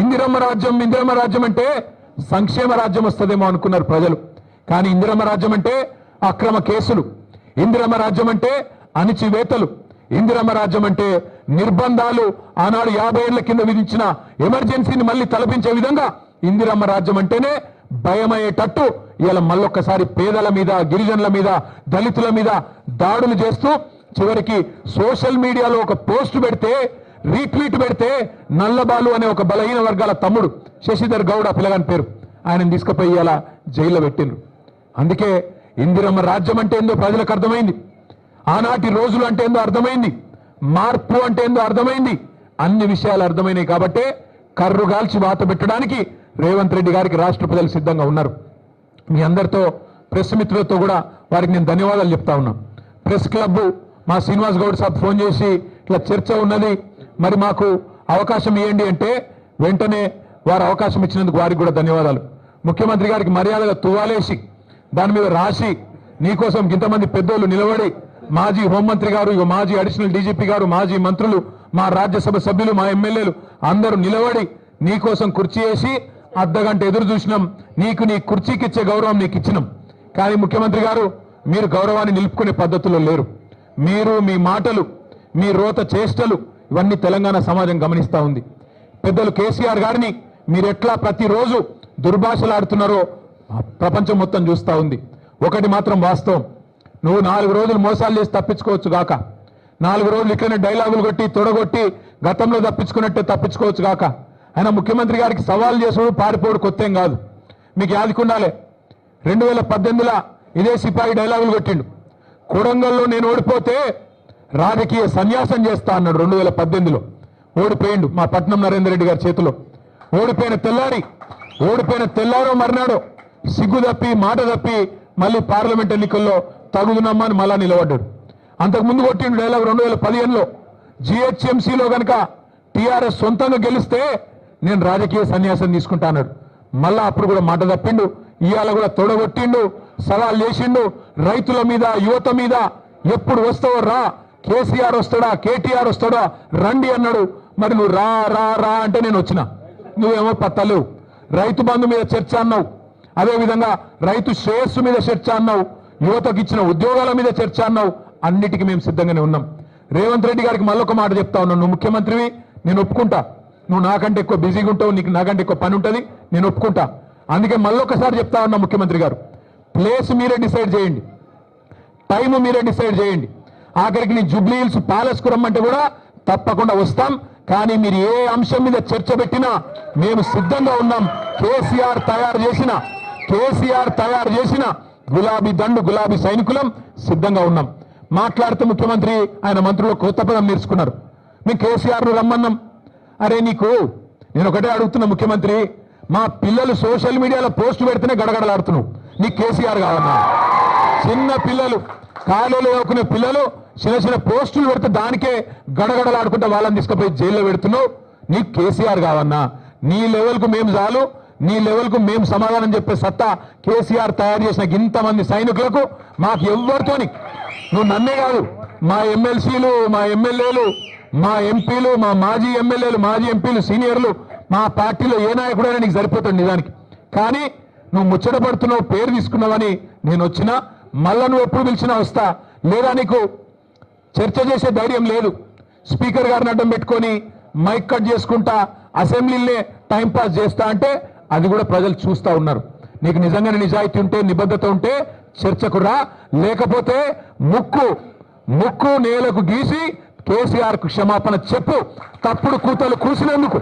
ఇందిరమ్మ రాజ్యం ఇందిరమ్మ రాజ్యం అంటే సంక్షేమ రాజ్యం వస్తుందేమో అనుకున్నారు ప్రజలు. కానీ ఇందిరమ్మ రాజ్యం అంటే అక్రమ కేసులు. ఇందిరమ్మ రాజ్యం అంటే అణిచివేతలు. ఇందిరమ్మ రాజ్యం అంటే నిర్బంధాలు ఆనాడు యాభై ఏళ్ళ కింద విధించిన ఎమర్జెన్సీని మళ్ళీ తలపించే విధంగా ఇందిరమ్మ రాజ్యం అంటేనే భయమయ్యేటట్టు ఇలా మళ్ళొక్కసారి పేదల మీద గిరిజనుల మీద దళితుల మీద దాడులు చేస్తూ చివరికి సోషల్ మీడియాలో ఒక పోస్ట్ పెడితే రీట్వీట్ పెడితే నల్లబాలు అనే ఒక బలహీన వర్గాల తమ్ముడు శశిధర్ గౌడ పిల్లగాని పేరు. ఆయన తీసుకుపోయి ఇలా జైల్లో పెట్టిండ్రు. అందుకే ఇందిరమ్మ రాజ్యం అంటే ఏందో ప్రజలకు అర్థమైంది. ఆనాటి రోజులు అంటే ఏందో అర్థమైంది. మార్పు అంటే ఏందో అర్థమైంది. అన్ని విషయాలు అర్థమైనాయి కాబట్టే కర్రుగాల్చి వాత పెట్టడానికి రేవంత్ రెడ్డి గారికి రాష్ట్ర ప్రజలు సిద్ధంగా ఉన్నారు. మీ అందరితో ప్రెస్ మిత్రులతో కూడా వారికి నేను ధన్యవాదాలు చెప్తా ఉన్నాను ప్రెస్ క్లబ్ మా శ్రీనివాస్ గౌడ్ సాబ్ ఫోన్ చేసి ఇట్లా చర్చ ఉన్నది. మరి మాకు అవకాశం ఇవ్వండి అంటే వెంటనే వారు అవకాశం ఇచ్చినందుకు వారికి కూడా ధన్యవాదాలు. ముఖ్యమంత్రి గారికి మర్యాదగా తువాలేసి దాని మీద రాసి నీకోసం ఇంతమంది పెద్దోళ్ళు నిలబడి మాజీ హోంమంత్రి గారు మాజీ అడిషనల్ డీజీపీ గారు మాజీ మంత్రులు మా రాజ్యసభ సభ్యులు మా ఎమ్మెల్యేలు అందరూ నిలబడి నీకోసం కుర్చీ వేసి అర్ధగంట ఎదురు చూసినాం. నీకు నీ కుర్చీకి ఇచ్చే గౌరవం నీకు ఇచ్చినాం. కానీ ముఖ్యమంత్రి గారు మీరు గౌరవాన్ని నిలుపుకునే పద్ధతుల్లో లేరు. మీరు మీ మాటలు మీ రోత చేష్టలు ఇవన్నీ తెలంగాణ సమాజం గమనిస్తూ ఉంది. పెద్దలు కేసీఆర్ గారిని మీరు ఎట్లా ప్రతిరోజు దుర్భాషలాడుతున్నారో ప్రపంచం మొత్తం చూస్తూ ఉంది. ఒకటి మాత్రం వాస్తవం. నువ్వు నాలుగు రోజులు మోసాలు చేసి తప్పించుకోవచ్చు గాక. నాలుగు రోజులు ఇట్లనే డైలాగులు కొట్టి తొడగొట్టి గతంలో తప్పించుకున్నట్టే తప్పించుకోవచ్చు గాక. ఆయన ముఖ్యమంత్రి గారికి సవాల్ చేసుడు పారిపోడు కొత్తేం కాదు. మీకు యాదికుండాలే రెండు వేల పద్దెనిమిదిలో ఇదే సిపాయి డైలాగులు కొట్టిండు. కొడంగల్లో నేను ఓడిపోతే రాజకీయ సన్యాసం చేస్తా అన్నాడు రెండు వేల పద్దెనిమిదిలో. ఓడిపోయిండు మా పట్నం నరేందర్ రెడ్డి గారి చేతిలో. ఓడిపోయిన తెల్లారి ఓడిపోయిన తెల్లారో మర్నాడో సిగ్గు తప్పి మాట తప్పి మళ్ళీ పార్లమెంట్ ఎన్నికల్లో తగుదునమ్మా అని మళ్ళా నిలబడ్డాడు. అంతకు ముందు కొట్టిండు డైలాగ్ రెండు వేల పదిహేనులో. జిహెచ్ఎంసీలో కనుక టీఆర్ఎస్ సొంతంగా గెలిస్తే నేను రాజకీయ సన్యాసం తీసుకుంటా అన్నాడు. మళ్ళా అప్పుడు కూడా మాట తప్పిండు ఇవాళ కూడా తొడగొట్టిండు సవాల్ చేసిండు రైతుల మీద యువత మీద ఎప్పుడు వస్తావో రా కేసీఆర్ వస్తాడా? కేటీఆర్ వస్తాడా? రండి అన్నాడు. మరి నువ్వు రా రా రా అంటే నేను వచ్చిన. నువ్వేమో పత్తలేవు రైతు బంధు మీద చర్చ అన్నావు. అదేవిధంగా రైతు శ్రేయస్సు మీద చర్చ అన్నావు. యువతకు ఇచ్చిన ఉద్యోగాల మీద చర్చ అన్నావు. అన్నిటికీ మేము సిద్ధంగానే ఉన్నాం. రేవంత్ రెడ్డి గారికి మళ్ళొక మాట చెప్తా ఉన్నాను. నువ్వు ముఖ్యమంత్రివి నేను ఒప్పుకుంటా. నువ్వు నాకంటే ఎక్కువ బిజీగా ఉంటావు నీకు నాకంటే ఎక్కువ పని ఉంటుంది నేను ఒప్పుకుంటా. అందుకే మళ్ళొకసారి చెప్తా ఉన్నా ముఖ్యమంత్రి గారు. ప్లేస్ మీరే డిసైడ్ చేయండి. టైం మీరే డిసైడ్ చేయండి. ఆఖరికి నీ జూబ్లీ హిల్స్ ప్యాలెస్ రమ్మంటే కూడా తప్పకుండా వస్తాం. కానీ మీరు ఏ అంశం మీద చర్చ పెట్టినా మేము సిద్ధంగా ఉన్నాం. కేసీఆర్ తయారు చేసిన కేసీఆర్ తయారు చేసిన గులాబీ దండు గులాబీ సైనికులం సిద్ధంగా ఉన్నాం. మాట్లాడుతూ ముఖ్యమంత్రి ఆయన మంత్రులు కొత్త పదం నేర్చుకున్నారు. మేము కేసీఆర్ను రమ్మన్నాం. అరే నీకు నేను ఒకటే అడుగుతున్నా ముఖ్యమంత్రి మా పిల్లలు సోషల్ మీడియాలో పోస్ట్ పెడితేనే గడగడలాడుతున్నావు నీకు కేసీఆర్ కావాలన్నా చిన్న పిల్లలు కాలేలు చదువుకునే పిల్లలు చిన్న చిన్న పోస్టులు పెడితే దానికే గడగడలాడుకుంటే వాళ్ళని తీసుకుపోయి జైల్లో పెడుతున్నావు. నీకు కేసీఆర్ కావన్నా. నీ లెవెల్కు మేము చాలు. నీ లెవెల్కు మేము సమాధానం చెప్పే సత్తా కేసీఆర్ తయారు చేసిన ఇంతమంది సైనికులకు మాకు ఎవ్వరితోని. నువ్వు నన్నే కాదు. మా ఎమ్మెల్సీలు మా ఎమ్మెల్యేలు మా ఎంపీలు మా మాజీ ఎమ్మెల్యేలు మాజీ ఎంపీలు సీనియర్లు మా పార్టీలో ఏ నాయకుడైనా నీకు సరిపోతుంది నిజానికి. కానీ నువ్వు ముచ్చట పడుతున్నావు పేరు తీసుకున్నావని నేను వచ్చినా మళ్ళా నువ్వు ఎప్పుడు పిలిచినా వస్తా. లేదా నీకు చర్చ చేసే ధైర్యం లేదు. స్పీకర్ గారిని అడ్డం పెట్టుకొని మైక్ కట్ చేసుకుంటా అసెంబ్లీలనే టైంపాస్ చేస్తా అంటే అది కూడా ప్రజలు చూస్తా ఉన్నారు. నీకు నిజంగానే నిజాయితీ ఉంటే నిబద్ధత ఉంటే చర్చకు రా. లేకపోతే ముక్కు ముక్కు నేలకు గీసి కేసీఆర్కు క్షమాపణ చెప్పు. తప్పుడు కూతలు కూసినందుకు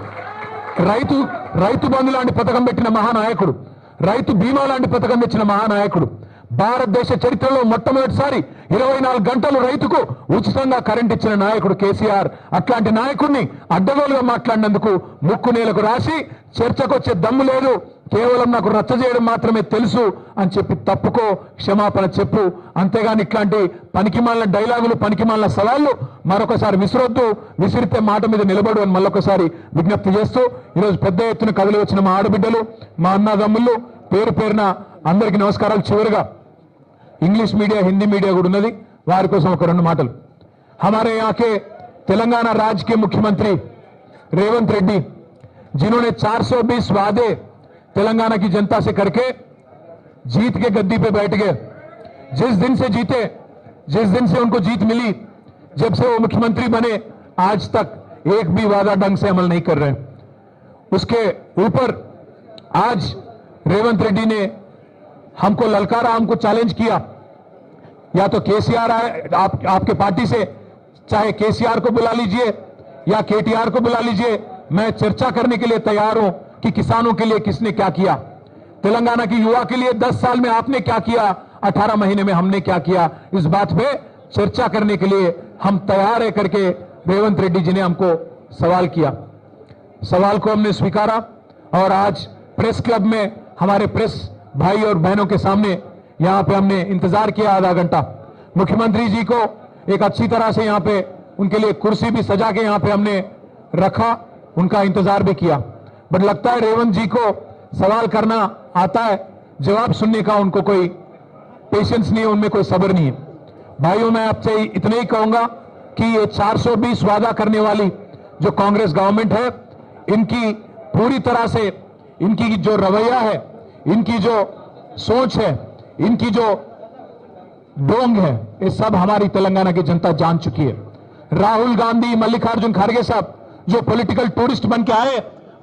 రైతు రైతు బంధు లాంటి పథకం పెట్టిన మహానాయకుడు రైతు బీమా లాంటి పథకం తెచ్చిన మహానాయకుడు భారతదేశ చరిత్రలో మొట్టమొదటిసారి ఇరవై నాలుగు గంటలు రైతుకు ఉచితంగా కరెంట్ ఇచ్చిన నాయకుడు కేసీఆర్. అట్లాంటి నాయకుడిని అడ్డగోలుగా మాట్లాడినందుకు ముక్కు నేలకు రాసి చర్చకొచ్చే దమ్ము లేదు. కేవలం నాకు రచ్చ చేయడం మాత్రమే తెలుసు అని చెప్పి తప్పుకో క్షమాపణ చెప్పు. అంతేగాని ఇట్లాంటి పనికిమాలిన డైలాగులు పనికిమాలిన సవాళ్ళు మరొకసారి విసిరొద్దు. విసిరితే మాట మీద నిలబడు అని మళ్ళొకసారి విజ్ఞప్తి చేస్తూ ఈరోజు పెద్ద ఎత్తున కదిలి వచ్చిన మా ఆడబిడ్డలు మా అన్నదమ్ముళ్ళు పేరు పేరున అందరికీ నమస్కారాలు. చివరిగా ఇంగ్లీష్ మీడియా హిందీ మీడియా కూడా ఉన్నది వారి కోసం ఒక రెండు మాటలు हमारे यहाँ के तेलंगाना राज्य के मुख्यमंत्री रेवंत रेड्डी जिन्होंने 420 वादे तेलंगाना की जनता से करके जीत के गद्दी पे बैठ गए जिस दिन से जीते जिस दिन से उनको जीत मिली जब से वो मुख्यमंत्री बने आज तक एक भी वादा ढंग से अमल नहीं कर रहे उसके ऊपर आज रेवंत रेड्डी ने हमको ललकारा हमको चैलेंज किया। या तो केसीआर आए आप, आपके पार्टी से चाहे केसीआर को बुला लीजिए या केटीआर को बुला लीजिए मैं चर्चा करने के लिए तैयार हूँ कि किसानों के लिए किसने क्या किया। तेलंगाना की युवा के लिए 10 साल में आपने क्या किया 18 महीने में हमने क्या किया। इस बात पे चर्चा करने के लिए हम तैयार है करके रेवंत रेड्डी जी ने हमको सवाल किया। सवाल को हमने स्वीकारा और आज प्रेस क्लब में हमारे प्रेस भाई और बहनों के सामने यहाँ पे हमने इंतज़ार किया आधा घंटा। मुख्यमंत्री जी को एक अच्छी तरह से यहाँ पे उनके लिए कुर्सी भी सजा के यहाँ पे हमने रखा, उनका इंतज़ार भी किया। बट लगता है रेवंत जी को सवाल करना आता है, जवाब सुनने का उनको कोई पेशेंस नहीं है, उनमें कोई सब्र नहीं है। भाइयों, मैं आपसे इतना ही कहूँगा कि ये 420 वादा करने वाली जो कांग्रेस गवर्नमेंट है, इनकी पूरी तरह से, इनकी जो रवैया है इनकी जो सोच है, इनकी जो डोंग है, ये सब हमारी तेलंगाना की जनता जान चुकी है। राहुल गांधी, मल्लिकार्जुन खड़गे साहब, जो पॉलिटिकल टूरिस्ट बन के आए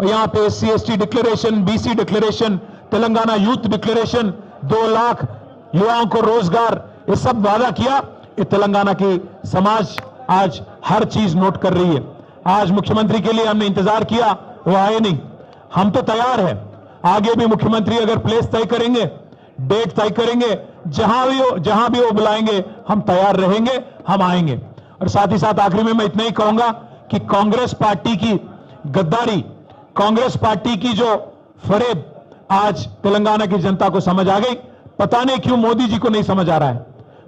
यहाँ पे S C declaration BC declaration Telangana youth declaration दो लाख युवाओं को रोज़गार, ये सब वादा किया। ये तेलंगाना की समाज आज हर चीज़ नोट कर रही है। आज मुख्यमंत्री के लिए हमने इंतज़ार किया, वो आए नहीं। हम तो तैयार है। आगे भी मुख्यमंत्री अगर प्लेस तय करेंगे डेट तय करेंगे, जहाँ भी वो जहाँ भी वो बुलाएँगे, हम तैयार रहेंगे, हम आएँगे। और साथ ही साथ आखिरी में मैं इतना ही कहूँगा कि कांग्रेस पार्टी की गद्दारी, कांग्रेस पार्टी की जो फरेब आज तेलंगाना की जनता को समझ आ गई। पता नहीं क्यों मोदी जी को नहीं समझ आ रहा है।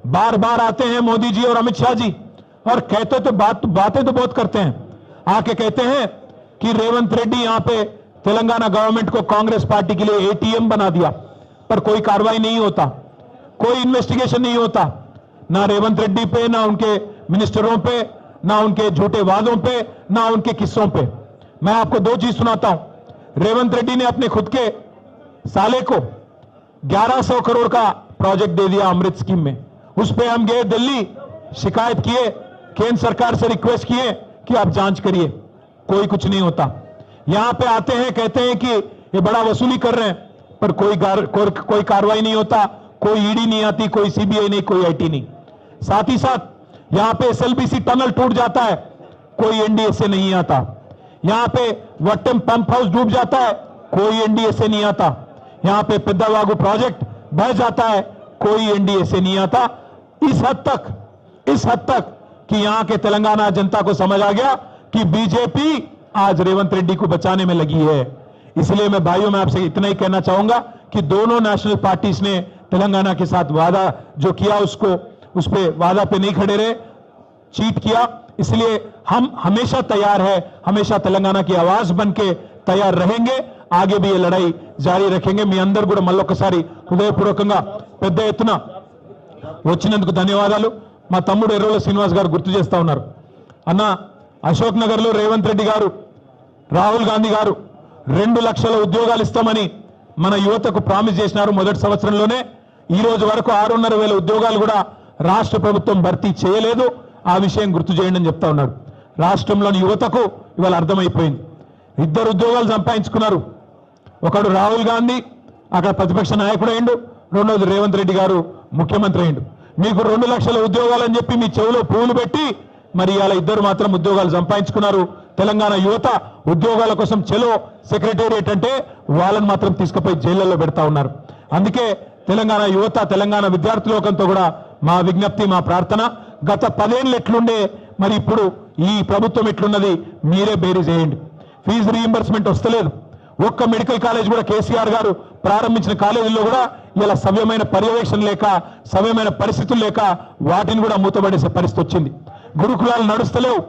बार बार आते हैं मोदी जी और अमित शाह जी, और कहते तो बात, बातें तो बहुत करते हैं। आके कहते हैं कि रेवंत रेड्डी यहाँ पे तेलंगाना गवर्नमेंट को कांग्रेस पार्टी के लिए एटीएम बना दिया, पर कोई कार्रवाई नहीं होता, कोई इन्वेस्टिगेशन नहीं होता, ना रेवंत रेड्डी पे, ना उनके मिनिस्टरों पे, ना उनके झूठे वादों पे, ना उनके किस्सों पे। मैं आपको दो चीज़ सुनाता हूँ। रेवंत रेड्डी ने अपने खुद के साले को 1100 करोड़ का प्रोजेक्ट दे दिया अमृत स्कीम में। उस पर हम गए दिल्ली, शिकायत किए, केंद्र सरकार से रिक्वेस्ट किए कि आप जाँच करिए, कोई कुछ नहीं होता। यहाँ पे आते हैं कहते हैं कि ये बड़ा वसूली कर रहे हैं पर कोई कोई, कोई कार्रवाई नहीं होता कोई ईडी नहीं आती कोई सीबीआई नहीं कोई आईटी नहीं। साथ ही साथ यहाँ पे एसएलबीसी टनल टूट जाता है कोई एनडीए से नहीं आता। यहाँ पे वट्टम पंप हाउस डूब जाता है कोई एनडीए से नहीं आता। यहाँ पे पेद्दावागु प्रोजेक्ट बह जाता है कोई एनडीए से नहीं आता। इस हद तक इस हद तक कि यहाँ के तेलंगाना जनता को समझ आ गया कि बीजेपी आज रेवंत रेड्डी को बचाने में लगी है। इसलिए मैं भाइयों, में आपसे इतना ही कहना चाहूँगा कि दोनों नेशनल पार्टीज़ ने तेलंगाना के साथ वादा जो किया उसको, उस पर वादा पे नहीं खड़े रहे चीट किया। इसलिए हम हमेशा तैयार है, हमेशा तेलंगाना की आवाज़ बन के तैयार रहेंगे। आगे भी ये लड़ाई जारी रखेंगे। మీ अंदर కూడా మళ్ళొకసారి హృదయపూర్వకంగా పెద్ద ఎత్తున వచ్చినందుకు ధన్యవాదాలు. మా తమ్ముడు ఎర్రోల శ్రీనివాస్ గారు గుర్తు చేస్తా ఉన్నారు. అన్న, అశోక్ రాహుల్ గాంధీ గారు రెండు లక్షల ఉద్యోగాలు ఇస్తామని మన యువతకు ప్రామిస్ చేసినారు మొదటి సంవత్సరంలోనే. ఈ రోజు వరకు ఆరున్నర వేల ఉద్యోగాలు కూడా రాష్ట్ర ప్రభుత్వం భర్తీ చేయలేదు. ఆ విషయం గుర్తు చేయండి అని చెప్తా ఉన్నారు. రాష్ట్రంలోని యువతకు ఇవాళ అర్థమైపోయింది. ఇద్దరు ఉద్యోగాలు సంపాదించుకున్నారు. ఒకడు రాహుల్ గాంధీ అక్కడ ప్రతిపక్ష నాయకుడు అయిండు. రెండోది రేవంత్ రెడ్డి గారు ముఖ్యమంత్రి అయిండు. మీకు రెండు లక్షల ఉద్యోగాలు అని చెప్పి మీ చెవిలో పూలు పెట్టి మరి ఇవాళ ఇద్దరు మాత్రం ఉద్యోగాలు సంపాదించుకున్నారు. తెలంగాణ యువత ఉద్యోగాల కోసం చెలో సెక్రటేరియట్ అంటే వాళ్ళని మాత్రం తీసుకుపోయి జైళ్ళలో పెడతా ఉన్నారు. అందుకే తెలంగాణ యువత తెలంగాణ విద్యార్థులోకంతో కూడా మా విజ్ఞప్తి మా ప్రార్థన గత పదేళ్ళు ఎట్లుండే మరి ఇప్పుడు ఈ ప్రభుత్వం ఎట్లున్నది మీరే బేరీ చేయండి. ఫీజు రీఎంబర్స్మెంట్ వస్తలేదు. ఒక్క మెడికల్ కాలేజ్ కూడా కేసీఆర్ గారు ప్రారంభించిన కాలేజీల్లో కూడా ఇలా సవ్యమైన పర్యవేక్షణ లేక సవ్యమైన పరిస్థితులు లేక వాటిని కూడా మూతపడేసే పరిస్థితి వచ్చింది. గురుకులాలు నడుస్తలేవు.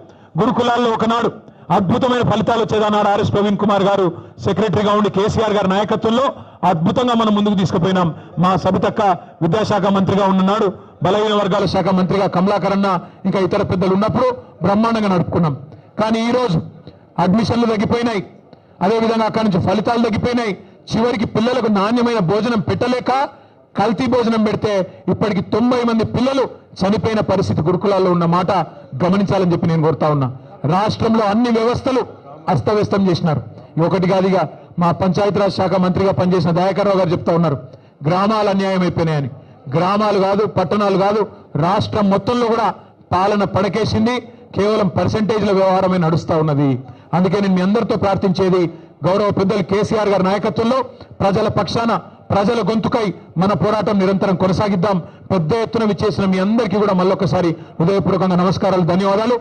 గురుకులాల్లో ఒకనాడు అద్భుతమైన ఫలితాలు వచ్చేదన్నాడు ఆర్ఎస్ ప్రవీణ్ కుమార్ గారు. సెక్రటరీగా ఉండి కేసీఆర్ గారి నాయకత్వంలో అద్భుతంగా మనం ముందుకు తీసుకుపోయినాం. మా సబితక్క విద్యాశాఖ మంత్రిగా ఉన్నాడు బలహీన వర్గాల శాఖ మంత్రిగా కమలాకరన్న ఇంకా ఇతర పెద్దలు ఉన్నప్పుడు బ్రహ్మాండంగా నడుపుకున్నాం. కానీ ఈరోజు అడ్మిషన్లు తగ్గిపోయినాయి. అదేవిధంగా అక్కడి నుంచి ఫలితాలు తగ్గిపోయినాయి. చివరికి పిల్లలకు నాణ్యమైన భోజనం పెట్టలేక కల్తీ భోజనం పెడితే ఇప్పటికి తొంభై మంది పిల్లలు చనిపోయిన పరిస్థితి గురుకులాల్లో ఉన్న మాట గమనించాలని చెప్పి నేను కోరుతా ఉన్నా. రాష్ట్రంలో అన్ని వ్యవస్థలు అస్తవ్యస్తం చేసినారు. ఒకటి కాదుగా మా పంచాయతీరాజ్ శాఖ మంత్రిగా పనిచేసిన దయాకర్రావు గారు చెప్తా ఉన్నారు. గ్రామాలు అన్యాయం అయిపోయినాయని. గ్రామాలు కాదు పట్టణాలు కాదు రాష్ట్రం మొత్తంలో కూడా పాలన పడకేసింది. కేవలం పర్సంటేజ్ల వ్యవహారమే నడుస్తూ ఉన్నది. అందుకే నేను మీ అందరితో ప్రార్థించేది గౌరవ పెద్దలు కేసీఆర్ గారి నాయకత్వంలో ప్రజల పక్షాన ప్రజల గొంతుకై మన పోరాటం నిరంతరం కొనసాగిద్దాం. పెద్ద ఎత్తున విచ్చేసిన మీ అందరికీ కూడా మళ్ళొకసారి హృదయపూర్వకంగా నమస్కారాలు ధన్యవాదాలు.